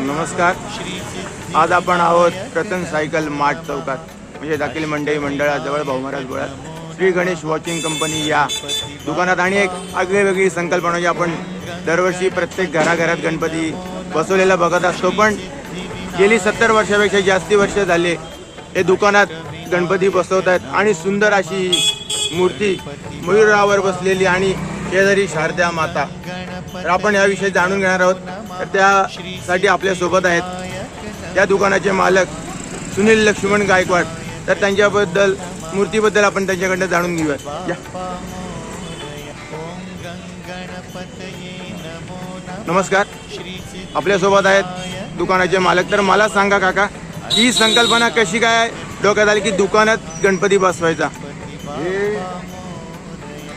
नमस्कार. आज आपण आहोत रतन सायकल मार्ट चौकात म्हणजे दाखील मंडई मंडळाजवळ भाऊमहाराज गोळ्यात. श्री गणेश वॉचिंग कंपनी या दुकानात आणि एक आगळीवेगळी संकल्पना म्हणजे आपण दरवर्षी प्रत्येक घराघरात गणपती बसवलेला बघत असतो. पण गेली सत्तर वर्षापेक्षा जास्ती वर्ष झाले हे दुकानात गणपती बसवत आहेत आणि सुंदर अशी मूर्ती मयुरावर बसलेली आणि शेजारी शारदा माता. तर आपण याविषयी जाणून घेणार आहोत. तर त्यासाठी आपल्यासोबत आहेत त्या दुकानाचे मालक सुनील लक्ष्मण गायकवाड. तर त्यांच्याबद्दल मूर्तीबद्दल आपण त्यांच्याकडनं जाणून घेऊयात. या. नमस्कार. आपल्यासोबत आहेत दुकानाचे मालक. तर मला सांगा काका ही संकल्पना कशी काय डोक्यात आली की दुकानात गणपती बसवायचा.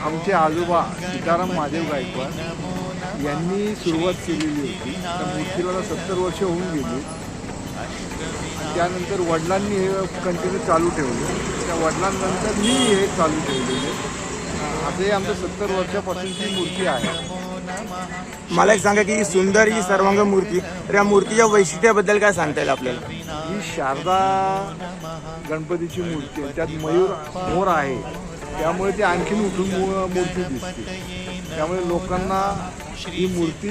आमचे आजोबा सीताराम महादेव गायकवाड यांनी सुरुवात केलेली होती. त्या मूर्तीला सत्तर वर्ष होऊन गेली. त्यानंतर वडिलांनी हे कंटिन्यू चालू ठेवले. त्या वडिलांनंतर मी हे चालू ठेवलेले. असं हे आमचं सत्तर वर्षापासूनची मूर्ती आहे. मला एक सांगा की ही सुंदर ही सर्वांग मूर्ती तर या मूर्तीच्या वैशिष्ट्याबद्दल काय सांगता येईल आपल्याला? ही शारदा गणपतीची मूर्ती आहे. त्यात मयूर मोर आहे. त्यामुळे ती आणखीन उठून मूर्ती दिसते. त्यामुळे लोकांना ही मूर्ती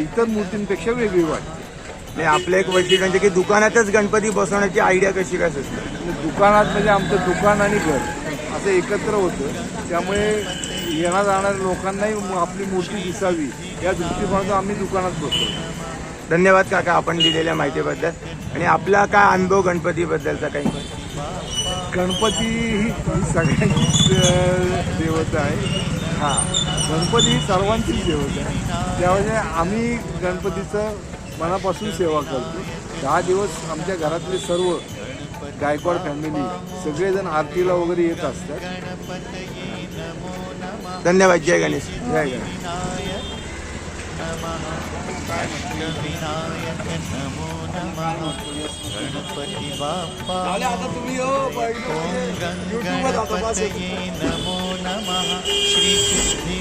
इतर मूर्तींपेक्षा वेगळी वाटते. आणि आपलं एक वैशिष्ट्य म्हणजे की दुकानातच गणपती बसवण्याची आयडिया कशी काय सुचली म्हणजे दुकानात म्हणजे आमचं दुकान आणि घर असं एकत्र होतं. त्यामुळे येणार जाणाऱ्या लोकांनाही आपली मूर्ती दिसावी या दृष्टिकोनातून आम्ही दुकानात बसतो. धन्यवाद काका आपण दिलेल्या माहितीबद्दल. आणि आपला काय अनुभव गणपतीबद्दलचा काही? गणपती ही सगळ्यांचीच देवता आहे. हां गणपती ही सर्वांचीच देवता आहे. त्यामुळे आम्ही गणपतीचं मनापासून सेवा करतो. दहा दिवस आमच्या घरातले सर्व गायकवाड फॅमिली सगळेजण आरतीला वगैरे येत असतात. धन्यवाद जय गणेश. जय गणेश. गणपती बाप्पा ओम गणपतये नमो नमः श्री सिद्धी